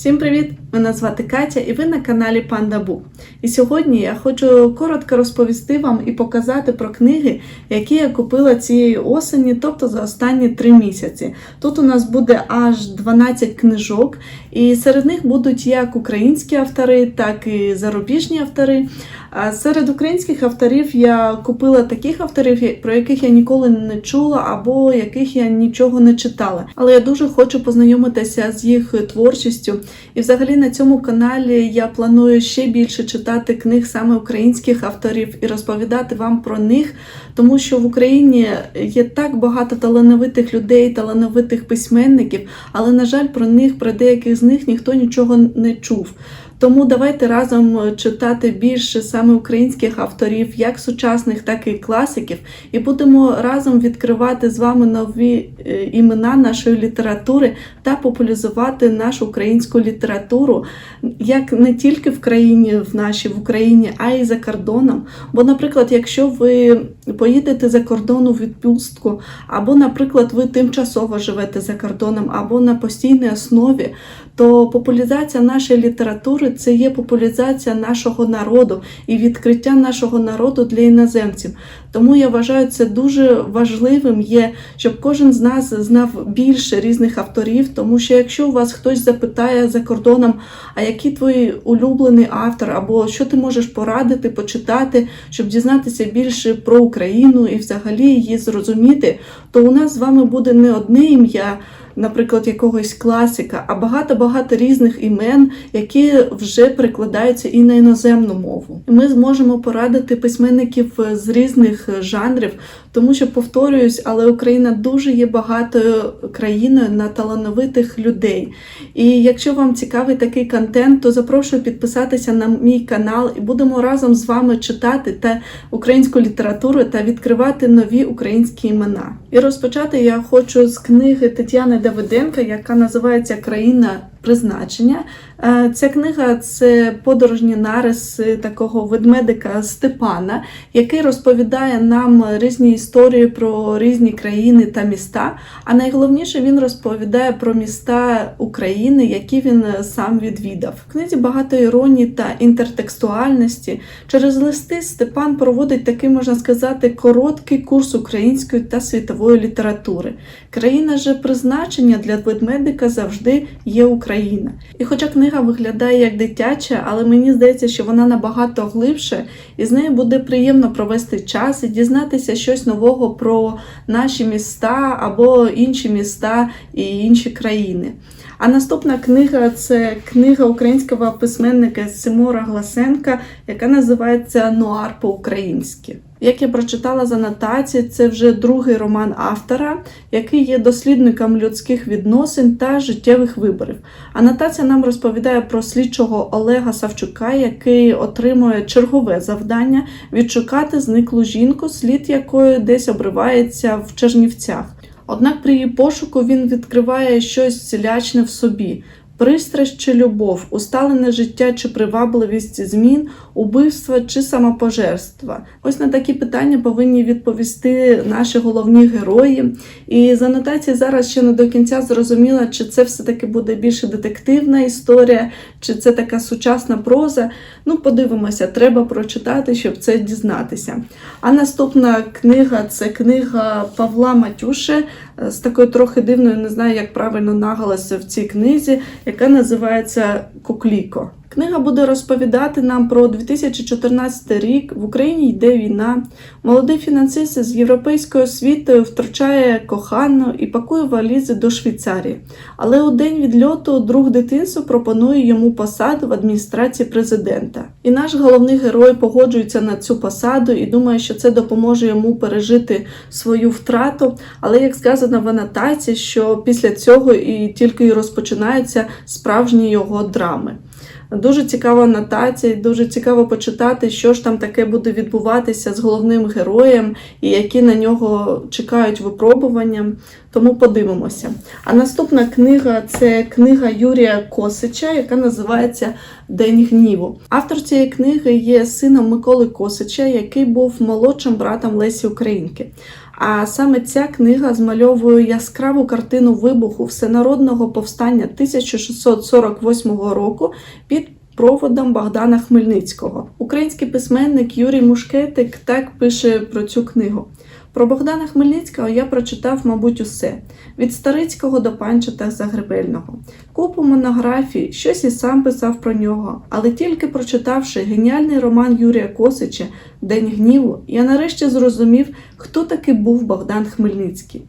Всім привіт! Мене звати Катя і ви на каналі Пандабу. І сьогодні я хочу коротко розповісти вам і показати про книги, які я купила цієї осені, тобто за останні три місяці. Тут у нас буде аж 12 книжок, і серед них будуть як українські автори, так і зарубіжні автори. Серед українських авторів я купила таких авторів, про яких я ніколи не чула або яких я нічого не читала. Але я дуже хочу познайомитися з їх творчістю. І взагалі на цьому каналі я планую ще більше читати книг саме українських авторів і розповідати вам про них, тому що в Україні є так багато талановитих людей, талановитих письменників, але на жаль, про них, про деяких з них ніхто нічого не чув. Тому давайте разом читати більше саме українських авторів, як сучасних, так і класиків, і будемо разом відкривати з вами нові е, імена нашої літератури та популяризувати нашу українську літературу, як не тільки в країні, в нашій в Україні, а й за кордоном. Бо, наприклад, якщо ви поїдете за кордон у відпустку, або, наприклад, ви тимчасово живете за кордоном, або на постійній основі, то популяризація нашої літератури це є популяризація нашого народу і відкриття нашого народу для іноземців. Тому я вважаю це дуже важливим є, щоб кожен з нас знав більше різних авторів, тому що якщо у вас хтось запитає за кордоном, а який твій улюблений автор, або що ти можеш порадити, почитати, щоб дізнатися більше про Україну і взагалі її зрозуміти, то у нас з вами буде не одне ім'я наприклад, якогось класика, а багато-багато різних імен, які вже перекладаються і на іноземну мову. Ми зможемо порадити письменників з різних жанрів, тому що повторююсь, але Україна дуже є багатою країною на талановитих людей. І якщо вам цікавий такий контент, то запрошую підписатися на мій канал і будемо разом з вами читати та українську літературу та відкривати нові українські імена. І розпочати я хочу з книги Тетяни Давиденка, яка називається Країна призначення. Е, Ця книга це подорожні нариси такого ведмедика Степана, який розповідає нам різні історії про різні країни та міста. А найголовніше він розповідає про міста України, які він сам відвідав. В книзі багато іронії та інтертекстуальності. Через листи Степан проводить такий, можна сказати, короткий курс української та світової літератури. Країна же призначення для ведмедика завжди є Україна. І хоча книга виглядає як дитяча, але мені здається, що вона набагато глибше, і з нею буде приємно провести час і дізнатися щось нового про наші міста або інші міста і інші країни. А наступна книга це книга українського письменника Симора Гласенка, яка називається Нуар по-українськи. Як я прочитала з анотації, це вже другий роман автора, який є дослідником людських відносин та життєвих виборів. Анотація нам розповідає про слідчого Олега Савчука, який отримує чергове завдання відшукати зниклу жінку, слід якої десь обривається в Чернівцях. Однак при її пошуку він відкриває щось лячне в собі. Пристрасть чи любов, усталене життя чи привабливість змін, убивства чи самопожерства. Ось на такі питання повинні відповісти наші головні герої. І з анотації зараз ще не до кінця зрозуміла, чи це все-таки буде більше детективна історія, чи це така сучасна проза. Ну, подивимося, треба прочитати, щоб це дізнатися. А наступна книга це книга Павла Матюше з такою трохи дивною, не знаю, як правильно наголоси в цій книзі, яка називається Кукліко. Книга буде розповідати нам про 2014 рік. В Україні йде війна. Молодий фінансист з європейською освітою втрачає кохану і пакує валізи до Швейцарії. Але у день відльоту друг дитинства пропонує йому посаду в адміністрації президента. І наш головний герой погоджується на цю посаду і думає, що це допоможе йому пережити свою втрату. Але як сказано в анотації, що після цього і тільки й розпочинаються справжні його драми. Дуже цікава анотація, дуже цікаво почитати, що ж там таке буде відбуватися з головним героєм і які на нього чекають випробування. Тому подивимося. А наступна книга це книга Юрія Косича, яка називається День гніву. Автор цієї книги є сином Миколи Косича, який був молодшим братом Лесі Українки. А саме ця книга змальовує яскраву картину вибуху всенародного повстання 1648 року під проводом Богдана Хмельницького. Український письменник Юрій Мушкетик так пише про цю книгу. Про Богдана Хмельницького я прочитав, мабуть, усе від Старицького до Панчата Загребельного. Купу монографій, щось і сам писав про нього, але тільки прочитавши геніальний роман Юрія Косича День гніву, я нарешті зрозумів, хто таки був Богдан Хмельницький.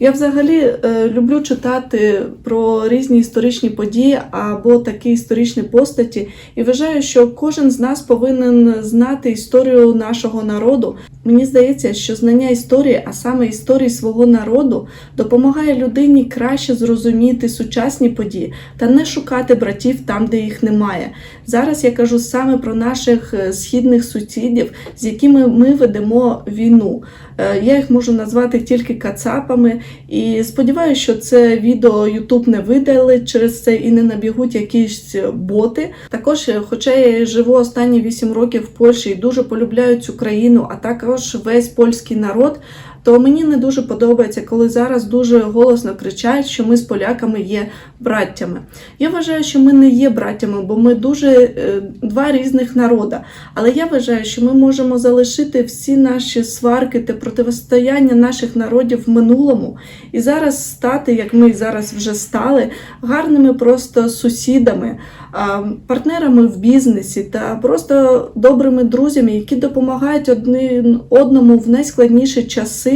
Я взагалі е, люблю читати про різні історичні події або такі історичні постаті, і вважаю, що кожен з нас повинен знати історію нашого народу. Мені здається, що знання історії, а саме історії свого народу, допомагає людині краще зрозуміти сучасні події та не шукати братів там, де їх немає. Зараз я кажу саме про наших е, східних сусідів, з якими ми ведемо війну. Е, Я їх можу назвати тільки кацапами, і сподіваюся, що це відео YouTube не видалить через це і не набігуть якісь боти. Також, хоча я живу останні 8 років в Польщі і дуже полюбляю цю країну, а також весь польський народ. То мені не дуже подобається, коли зараз дуже голосно кричать, що ми з поляками є браттями. Я вважаю, що ми не є браттями, бо ми дуже е, два різних народа. Але я вважаю, що ми можемо залишити всі наші сварки та протистояння наших народів в минулому і зараз стати, як ми зараз вже стали, гарними просто сусідами, партнерами в бізнесі та просто добрими друзями, які допомагають одному в найскладніші часи.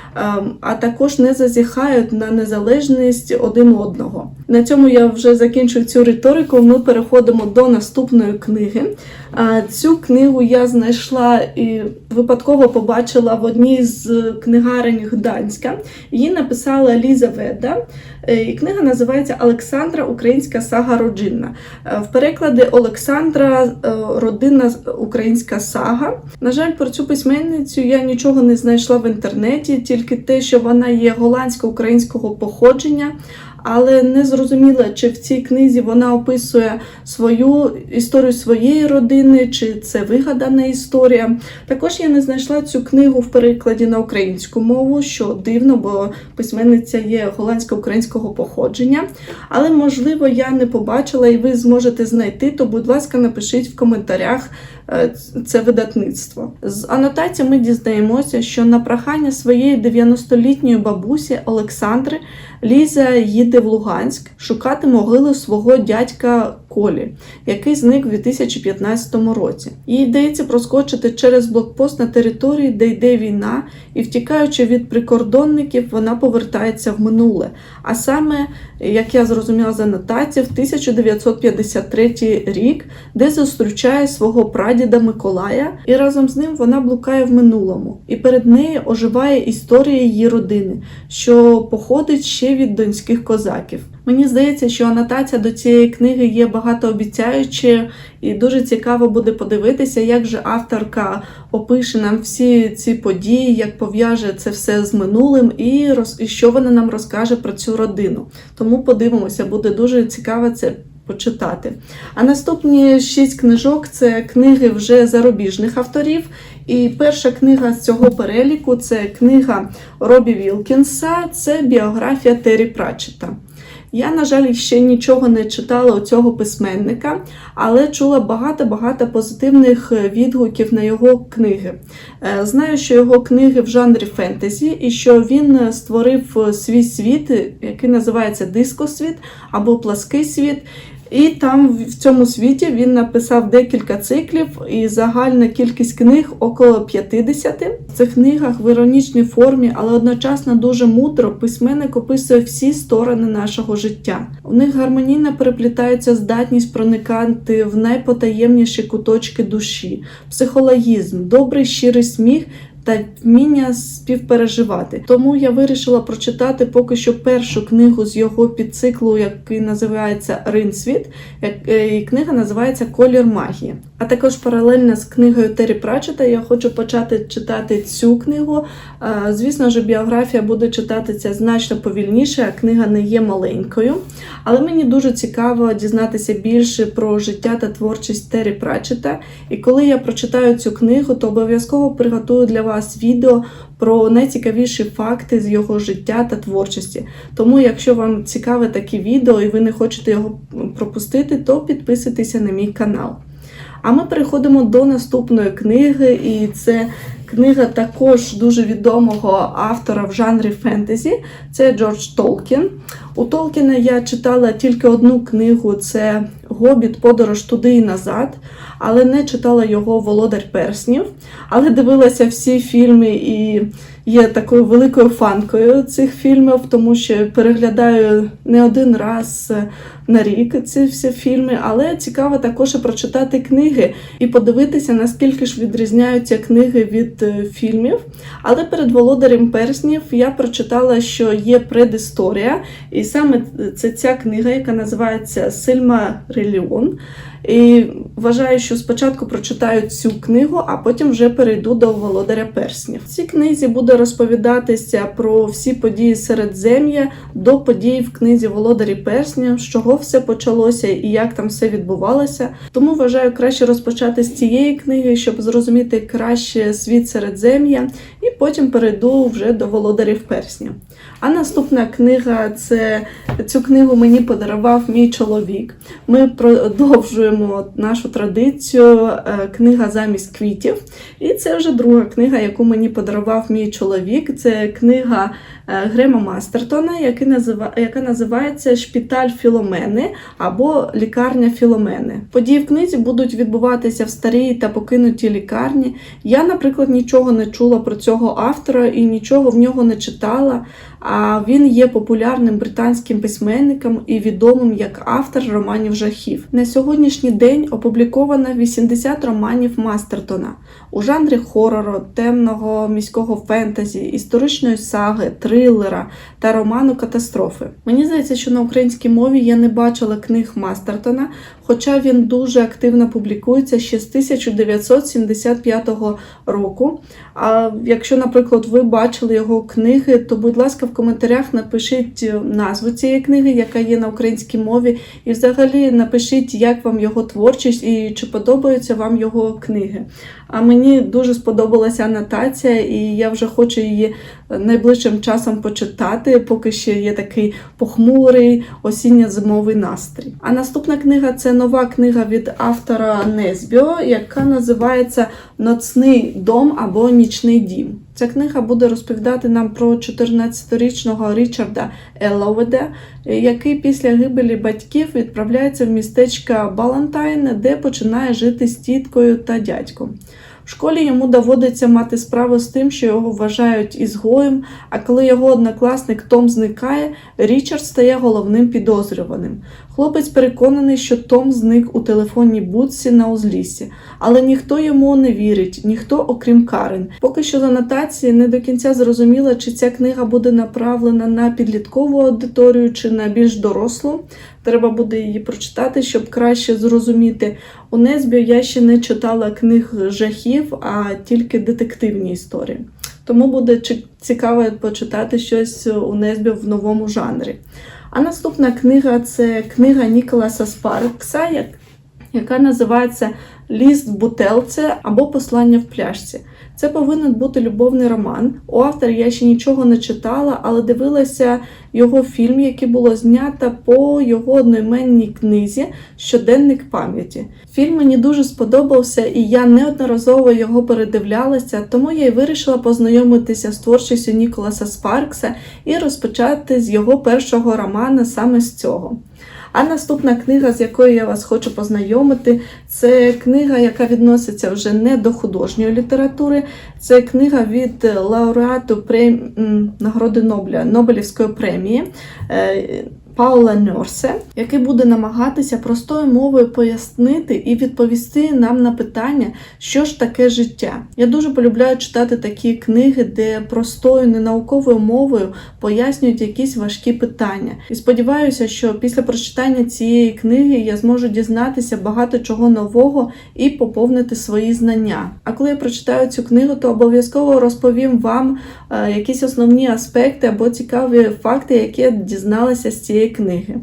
А також не зазіхають на незалежність один одного. На цьому я вже закінчую цю риторику. Ми переходимо до наступної книги. Цю книгу я знайшла і випадково побачила в одній з книгарень Гданська. Її написала Ліза Веда. Е, І книга називається Олександра Українська сага родинна. Е, В перекладі Олександра е, родинна українська сага. На жаль, про цю письменницю я нічого не знайшла в інтернеті, тільки те, що вона є голландсько-українського походження. Але не зрозуміла, чи в цій книзі вона описує свою історію своєї родини, чи це вигадана історія. Також я не знайшла цю книгу в перекладі на українську мову, що дивно, бо письменниця є голландсько-українського походження. Але, можливо, я не побачила і ви зможете знайти, то, будь ласка, напишіть в коментарях е, це видатництво. З анотації ми дізнаємося, що на прохання своєї 90-літньої бабусі Олександри Ліза їде в Луганськ шукати могилу свого дядька Колі, який зник у 2015 році. Їй йдеться проскочити через блокпост на території, де йде війна, і втікаючи від прикордонників, вона повертається в минуле. А саме, як я зрозуміла з анотації, в 1953 рік, де зустрічає свого прадіда Миколая, і разом з ним вона блукає в минулому. І перед нею оживає історія її родини, що походить ще від донських козаків. Мені здається, що анотація до цієї книги є багатообіцяючою, і дуже цікаво буде подивитися, як же авторка опише нам всі ці події, як пов'яже це все з минулим, і, роз... і що вона нам розкаже про цю родину. Тому подивимося, буде дуже цікаво це. Почитати. А наступні шість книжок це книги вже зарубіжних авторів. І перша книга з цього переліку це книга Робі Вілкінса, це біографія Террі Пратчета. Я, на жаль, ще нічого не читала у цього письменника, але чула багато-багато позитивних е, відгуків на його книги. Е, Знаю, що його книги в жанрі фентезі, і що він е, створив свій світ, який називається дискосвіт або плаский світ. І там в цьому світі він написав декілька циклів, і загальна кількість книг около 50. В цих книгах в іронічній формі, але одночасно дуже мудро письменник описує всі сторони нашого життя. У них гармонійно переплітається здатність проникати в найпотаємніші куточки душі, психологізм, добрий щирий сміх. Та вміння співпереживати. Тому я вирішила прочитати поки що першу книгу з його підциклу, який називається Ринсвіт. е, І книга називається Колір магії. А також паралельно з книгою Террі Пратчета я хочу почати читати цю книгу. Звісно ж, біографія буде читатися значно повільніше, а книга не є маленькою. Але мені дуже цікаво дізнатися більше про життя та творчість Террі Пратчета. І коли я прочитаю цю книгу, то обов'язково приготую для вас відео про найцікавіші факти з його життя та творчості. Тому, якщо вам цікаве такі відео і ви не хочете його пропустити, то підписуйтеся на мій канал. А ми переходимо до наступної книги, і це книга також дуже відомого автора в жанрі фентезі. Це Джордж Толкін. У Толкіна я читала тільки одну книгу: це Гобіт, Подорож туди і назад, але не читала його Володар Перснів, але дивилася всі фільми і є такою великою фанкою цих фільмів, тому що переглядаю не один раз на рік ці всі фільми, але цікаво також прочитати книги і подивитися, наскільки ж відрізняються книги від е, фільмів. Але перед Володарем Перснів я прочитала, що є предісторія, і саме це ця книга, яка називається Сильма Реліон. І вважаю, що спочатку прочитаю цю книгу, а потім вже перейду до Володаря Перснів. В цій книзі буде розповідатися про всі події Середзем'я до подій в книзі Володарі Персня, з чого все почалося і як там все відбувалося. Тому вважаю краще розпочати з цієї книги, щоб зрозуміти краще світ Середзем'я, і потім перейду вже до Володарів Перснів. А наступна книга це цю книгу мені подарував мій чоловік. Ми продовжуємо нашу традицію е, книга замість квітів. І це вже друга книга, яку мені подарував мій чоловік. Це книга Грема Мастертона, яка назива- яка називається Шпіталь Філомени або Лікарня Філомени. Події в книзі будуть відбуватися в старій та покинутій лікарні. Я, наприклад, нічого не чула про цього автора і нічого в нього не читала. А він є популярним британським письменником і відомим як автор романів жахів. На сьогоднішній день опубліковано 80 романів Мастертона у жанрі хорору, темного міського фентезі, історичної саги, трилера та роману катастрофи. Мені здається, що на українській мові я не бачила книг Мастертона, хоча він дуже активно публікується ще з 1975 року. А якщо, наприклад, ви бачили його книги, то, будь ласка, в коментарях напишіть назву цієї книги, яка є на українській мові, і взагалі напишіть, як вам його творчість і чи подобаються вам його книги. А мені дуже сподобалася анотація, і я вже хочу її найближчим часом почитати, поки ще є такий похмурий осінньо-зимовий настрій. А наступна книга це нова книга від автора Незбіо, яка називається Ноцний дом або Нічний дім. Ця книга буде розповідати нам про 14-річного Річарда Еллоуеда, який після гибелі батьків відправляється в містечко Балантайн, де починає жити з тіткою та дядьком. В школі йому доводиться мати справу з тим, що його вважають ізгоєм, а коли його однокласник Том зникає, Річард стає головним підозрюваним. Хлопець переконаний, що Том зник у телефонній будці на узліссі, але ніхто йому не вірить, ніхто окрім Карен. Поки що з анотації не до кінця зрозуміло, чи ця книга буде направлена на підліткову аудиторію чи на більш дорослу. Треба буде її прочитати, щоб краще зрозуміти. У Несбіо я ще не читала книг жахів, а тільки детективні історії. Тому буде цікаво почитати щось у Несбіо в новому жанрі. А наступна книга це книга Ніколаса Спаркса, яка називається Ліст в бутелці або Послання в пляшці. Це повинен бути любовний роман. У автора я ще нічого не читала, але дивилася його фільм, який було знято по його одноіменній книзі Щоденник пам'яті. Фільм мені дуже сподобався, і я неодноразово його передивлялася, тому я й вирішила познайомитися з творчістю Ніколаса Спаркса і розпочати з його першого романа саме з цього. А наступна книга, з якою я вас хочу познайомити, це книга, яка відноситься вже не до художньої літератури. Це книга від лауреату прем... нагороди Нобля Нобелівської премії. Паула Ньорсе, який буде намагатися простою мовою пояснити і відповісти нам на питання, що ж таке життя. Я дуже полюбляю читати такі книги, де простою ненауковою мовою пояснюють якісь важкі питання. І сподіваюся, що після прочитання цієї книги я зможу дізнатися багато чого нового і поповнити свої знання. А коли я прочитаю цю книгу, то обов'язково розповім вам е, якісь основні аспекти або цікаві факти, які я дізналася з цієї книги.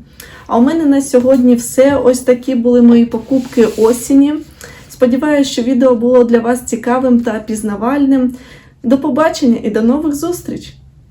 А у мене на сьогодні все. Ось такі були мої покупки осені. Сподіваюся, що відео було для вас цікавим та пізнавальним. До побачення і до нових зустріч!